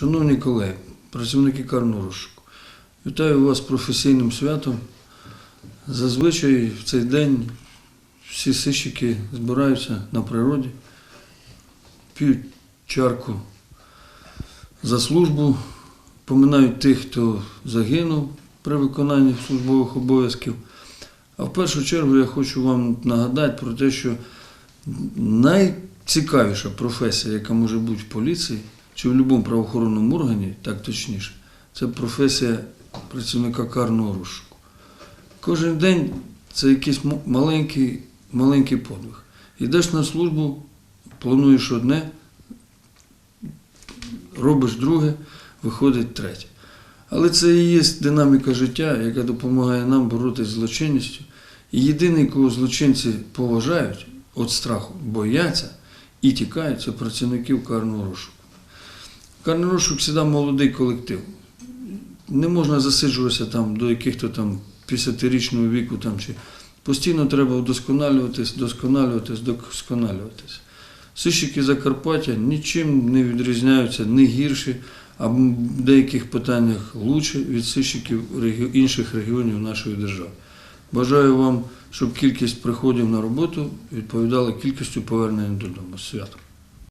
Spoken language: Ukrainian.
Шановні колеги, працівники карного розшуку, вітаю вас професійним святом. Зазвичай в цей день всі сищики збираються на природі, п'ють чарку за службу, поминають тих, хто загинув при виконанні службових обов'язків. А в першу чергу я хочу вам нагадати про те, що найцікавіша професія, яка може бути в поліції чи в будь-якому правоохоронному органі, так точніше, це професія працівника карного розшуку. Кожен день це якийсь маленький, маленький подвиг. Йдеш на службу, плануєш одне, робиш друге, виходить третє. Але це і є динаміка життя, яка допомагає нам боротися з злочинністю. І єдиний, кого злочинці поважають від страху, бояться і тікають, це працівників карного розшуку. Карний розшук завжди молодий колектив. Не можна засиджуватися там до яких-то там 50-річного віку там, чи постійно треба вдосконалюватись, досконалюватись, досконалюватись. Сищики Закарпаття нічим не відрізняються, не гірші, а в деяких питаннях лучше від сищиків інших регіонів нашої держави. Бажаю вам, щоб кількість приходів на роботу відповідала кількістю повернень додому. Святом!